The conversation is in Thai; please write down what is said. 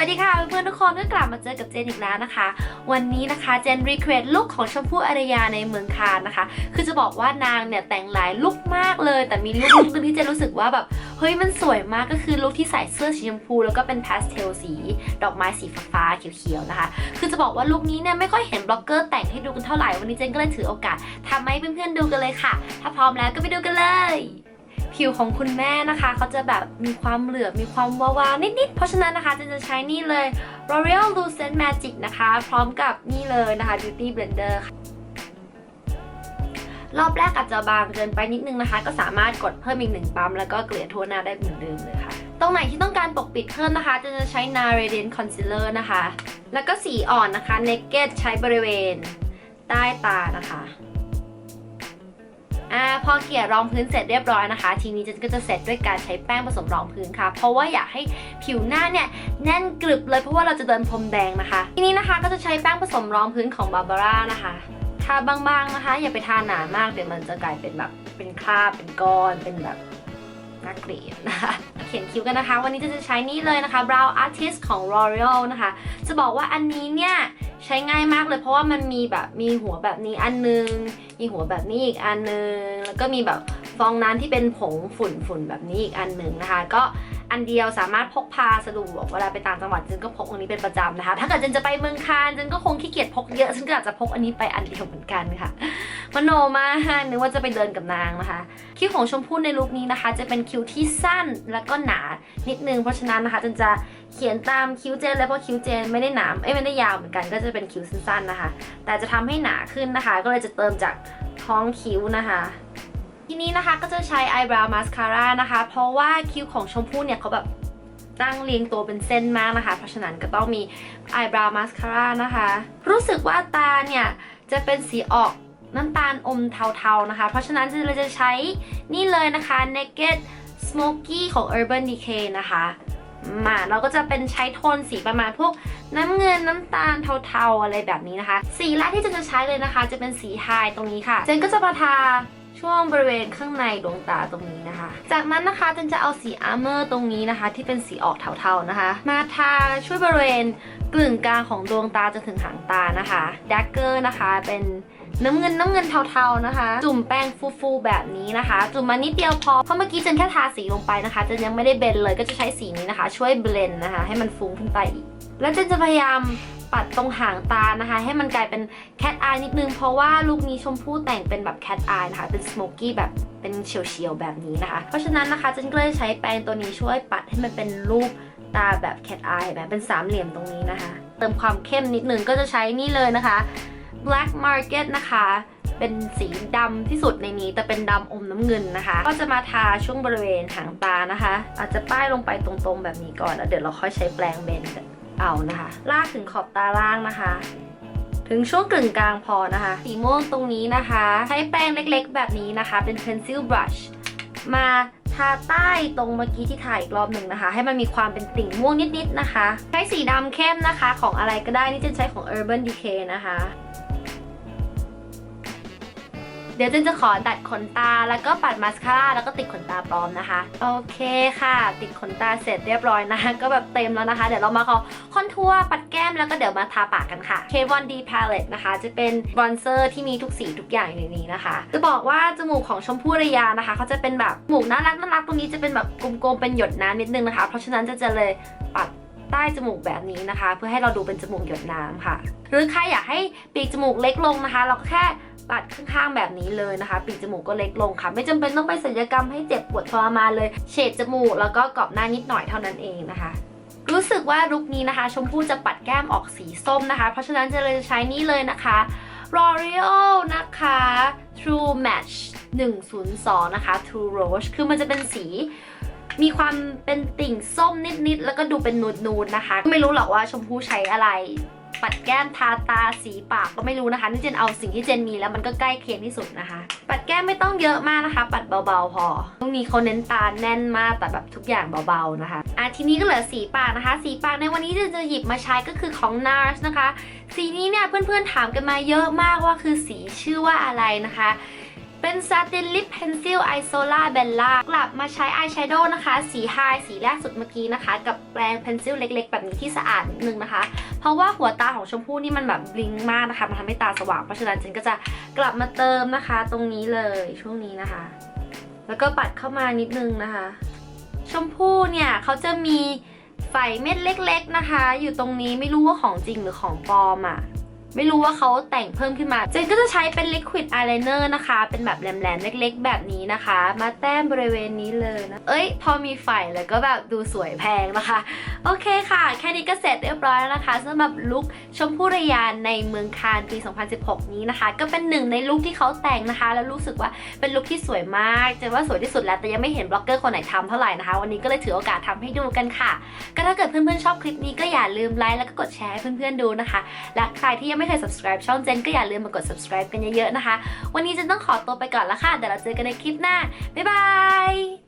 วัสดีค่ะเพื่อนๆทุกคนก็กลับมาเจอกับเจนอีกแล้วนะคะ วันนี้นะคะเจนรีเควสลุคของชมพู่อารยาในเมืองคานนะคะ คือจะบอกว่านางเนี่ยแต่งหลายลุคมากเลย แต่มีลุคนึงที่เจนรู้สึกว่าแบบเฮ้ยมันสวยมากก็คือลุคที่ใส่เสื้อสีชมพูแล้วก็เป็นพาสเทลสี ดอกไม้สีฟ้าๆเขียวๆนะคะ คือจะบอกว่าลุคนี้เนี่ยไม่ค่อยเห็นบล็อกเกอร์แต่งให้ดูกันเท่าไหร่วันนี้เจนก็เลยถือโอกาสทำให้เพื่อนๆดูกันเลยค่ะ ถ้าพร้อมแล้วก็ไปดูกันเลย ผิวของคุณแม่นะคะเขาจะแบบมีความเหลือบมีความวาวๆนิดๆ เพราะฉะนั้นนะคะจนจะใช้นี่เลย L'Oreal Lucent Magic นะคะ พร้อมกับนี่เลยนะคะ Beauty Blender ค่ะรอบแรกอาจจะบางเกินไปนิดนึงนะคะ ก็สามารถกดเพิ่มอีกหนึ่งปั๊ม แล้วก็เกลี่ยทั่วหน้าได้เหมือนเดิมเลยค่ะ ตรงไหนที่ต้องการปกปิดเพิ่มนะคะจนจะใช้ NARS Radiant Concealer นะคะ แล้วก็สีอ่อนนะคะ Naked ใช้บริเวณใต้ตานะคะ อ่าพอเกลี่ยรองพื้นเสร็จเรียบร้อยนะคะ ทีนี้เจนก็จะเสร็จด้วยการใช้แป้งผสมรองพื้นค่ะ เพราะว่าอยากให้ผิวหน้าเนี่ยแน่นกรึบเลยเพราะว่าเราจะเดินพรมแดงนะคะ ทีนี้นะคะก็จะใช้แป้งผสมรองพื้นของบาบาร่านะคะทาบางๆนะคะ อย่าไปทาหนามากเดี๋ยวมันจะกลายเป็นแบบเป็นคราบเป็นก้อนเป็นแบบน่าเกลียดนะคะเขียนคิ้วกันนะคะ วันนี้จนจะใช้นี่เลยนะคะ Brow Artist ของ L'Oreal นะคะ จะบอกว่าอันนี้เนี่ย ใช้ง่ายมากเลยเพราะว่ามันมีแบบมีหัวแบบนี้อันนึง มีหัวแบบนี้อีกอันนึง แล้วก็มีแบบฟองน้ำที่เป็นผงฝุ่นฝุ่นแบบนี้อีกอันหนึ่งนะคะ ก็ อันเดียวสามารถพกพาสะดวกเวลาไปต่างจังหวัดเจนก็พกอันนี้เป็นประจำนะคะ ถ้าเกิดเจนจะไปเมืองคานเจนก็คงขี้เกียจพกเยอะฉันก็อาจจะพกอันนี้ไปอันเดียวเหมือนกันค่ะมโนมากนึกว่าจะไปเดินกับนางนะคะ คิ้วของชมพู่ในลุคนี้นะคะ จะเป็นคิ้วที่สั้นแล้วก็หนานิดนึงเพราะฉะนั้นนะคะเจนจะเขียนตามคิ้วเจนเลยเพราะคิ้วเจนไม่ได้หนาเอ้ยไม่ได้ยาวเหมือนกัน ก็จะเป็นคิ้วสั้นๆนะคะ แต่จะทำให้หนาขึ้นนะคะ ก็เลยจะเติมจากท้องคิ้วนะคะ ทีนี้นะคะก็จะใช้ eyebrow mascara นะคะ เพราะว่าคิ้วของชมพู่เนี่ยเขาแบบตั้งเรียงตัวเป็นเส้นมากนะคะ เพราะฉะนั้นก็ต้องมี eyebrow mascara นะคะ รู้สึกว่าตาเนี่ย จะเป็นสีออกน้ำตาลอมเทาๆนะคะ เพราะฉะนั้นเราจะใช้นี่เลยนะคะ naked smoky ของ urban decay นะคะมาเราก็จะเป็นใช้โทนสีประมาณพวกน้ำเงินน้ำตาลเทาๆอะไรแบบนี้นะคะ สีแรกที่จนจะใช้เลยนะคะ จะเป็นสีไฮตรงนี้ค่ะ เจนก็จะมาทา ช่วงบริเวณข้างในดวงตาตรงนี้นะคะ จากนั้นนะคะเจนจะเอาสีอาร์เมอร์ตรงนี้นะคะ ที่เป็นสีออกเทาๆนะคะ มาทาช่วยบริเวณกลึงกลางของดวงตาจนถึงหางตานะคะดักเกอร์นะคะเป็นน้ำเงินน้ำเงินเทาๆนะคะ จุ่มแป้งฟูๆแบบนี้นะคะ จุ่มมานิดเดียวพอเพราะเมื่อกี้เจนแค่ทาสีลงไปนะคะเจนยังไม่ได้เบลนเลยก็จะใช้สีนี้นะคะ ช่วยเบลนนะคะ ให้มันฟุ้งขึ้นไปอีก แล้วเจนจะพยายาม ปัดตรงหางตานะคะ ให้มันกลายเป็นแคทอายนิดนึง เพราะว่าลุคนี้ชมพู่แต่งเป็นแบบแคทอายนะคะ เป็นสโมกกี้แบบเป็นเฉียวๆแบบนี้นะคะ เพราะฉะนั้นนะคะเจนก็เลยใช้แปรงตัวนี้ช่วยปัดให้มันเป็นรูปตาแบบแคทอายแบบเป็นสามเหลี่ยมตรงนี้นะคะ เติมความเข้มนิดนึงก็จะใช้นี่เลยนะคะ Black Market นะคะเป็นสีดำที่สุดในนี้แต่เป็นดำอมน้ำเงินนะคะ ก็จะมาทาช่วงบริเวณหางตานะคะ อาจจะป้ายลงไปตรงๆแบบนี้ก่อนแล้วเดี๋ยวเราค่อยใช้แปรงเบน เอานะคะ ลากถึงขอบตาล่างนะคะ ถึงช่วงกึ่งกลางพอนะคะ สีม่วงตรงนี้นะคะ ใช้แป้งเล็กๆ แบบนี้นะคะ เป็น pencil brush มาทาใต้ตรงเมื่อกี้ที่ถ่ายอีกรอบหนึ่งนะคะ ให้มันมีความเป็นติ่งม่วงนิดๆนะคะ ใช้สีดำเข้มนะคะ ของอะไรก็ได้นี่จะใช้ของ Urban Decay นะคะ เดี๋ยวเจนจะขอดัดขนตาแล้วก็ปัดมาสคาร่าแล้วก็ติดขนตาปลอมนะคะ โอเคค่ะ ติดขนตาเสร็จเรียบร้อยนะก็แบบเต็มแล้วนะคะ เดี๋ยวเรามาขอคอนทัวร์ปัดแก้มแล้วก็เดี๋ยวมาทาปากกันค่ะ K1 D Palette นะคะ จะเป็นบรอนเซอร์ที่มีทุกสีทุกอย่างอยู่ในนี้นะคะ จะบอกว่าจมูกของชมพู่ระยานะคะเขาจะเป็นแบบจมูกน่ารักน่ารักตรงนี้จะเป็นแบบกลมๆเป็นหยดน้ำนิดนึงนะคะ เพราะฉะนั้นจะจะเลยปัดใต้จมูกแบบนี้นะคะ เพื่อให้เราดูเป็นจมูกหยดน้ำค่ะ หรือใครอยากให้ปีกจมูกเล็กลงนะคะ เราก็แค่ ปัดข้างๆแบบนี้เลยนะคะปีกจมูกก็เล็กลงค่ะ ไม่จำเป็นต้องไปศัลยกรรมให้เจ็บปวดทรมานเลยเฉดจมูกแล้วก็กรอบหน้านิดหน่อยเท่านั้นเองนะคะรู้สึกว่าลุคนี้นะคะ ชมพู่จะปัดแก้มออกสีส้มนะคะ เพราะฉะนั้นจะเลยใช้นี่เลยนะคะ L'Oreal นะคะ True Match 102 นะคะ True Rose คือมันจะเป็นสีมีความเป็นติ่งส้มนิดๆ แล้วก็ดูเป็นนูดๆนะคะ ไม่รู้หรอกว่าชมพู่ใช้อะไร ปัดแก้มทาตาสีปากก็ไม่รู้นะคะ นี่เจนเอาสิ่งที่เจนมีแล้วมันก็ใกล้เคียงที่สุดนะคะ ปัดแก้มไม่ต้องเยอะมากนะคะ ปัดเบาๆพอตรงนี้เขาเน้นตาแน่นมากแต่แบบทุกอย่างเบาๆนะคะอะทีนี้ก็เหลือสีปากนะคะ สีปากในวันนี้เจนจะหยิบมาใช้ก็คือของ NARS นะคะ สีนี้เนี่ยเพื่อนๆถามกันมาเยอะมากว่าคือสีชื่อว่าอะไรนะคะ เป็นเป็น Satin Lip Pencil Isola Bella กลับมาใช้อายแชโดว์นะคะ สีไฮสีแรกสุดเมื่อกี้นะคะ กับแปรง pencil เล็กๆ แบบนี้ที่สะอาดนิดนึงนะคะ เพราะว่าหัวตาของชมพู่นี่มันแบบบลิงมากนะคะ มันทำให้ตาสว่าง เพราะฉะนั้นฉันก็จะกลับมาเติมนะคะ ตรงนี้เลยช่วงนี้นะคะ แล้วก็ปัดเข้ามานิดนึงนะคะ ชมพู่เนี่ยเขาจะมีไฝเม็ดเล็ก ๆนะคะ อยู่ตรงนี้ไม่รู้ว่าของจริงหรือของปลอมอะ่ะ ไม่รู้ว่าเขาแต่งเพิ่มขึ้นมา เจนก็จะใช้เป็น liquid eyeliner นะคะ เป็นแบบแหลมๆ เล็กๆ แบบนี้นะคะ มาแต้มบริเวณนี้เลยนะ เอ้ย พอมีไฟแล้วก็แบบดูสวยแพงนะคะ โอเคค่ะ แค่นี้ก็เสร็จเรียบร้อยแล้วนะคะสำหรับลุคชมพู่ระยาในเมืองคานปี 2016 นี้นะคะ ก็เป็นหนึ่งในลุคที่เขาแต่งนะคะ แล้วรู้สึกว่าเป็นลุคที่สวยมากเจนว่าสวยที่สุดแล้วแต่ยังไม่เห็นบล็อกเกอร์คนไหนทำเท่าไหร่นะคะ วันนี้ก็เลยถือโอกาสทำให้ดูกันค่ะ ก็ถ้าเกิดเพื่อนๆชอบคลิปนี้ก็อย่าลืมไลค์แล้วก็กดแชร์ให้เพื่อนๆดูนะคะ และใครที่ยังไม่เคย subscribe ช่องเจนก็อย่าลืมมากด subscribe กันเยอะๆนะคะ วันนี้เจนต้องขอตัวไปก่อนละค่ะเดี๋ยวเราเจอกันในคลิปหน้าบ๊ายบาย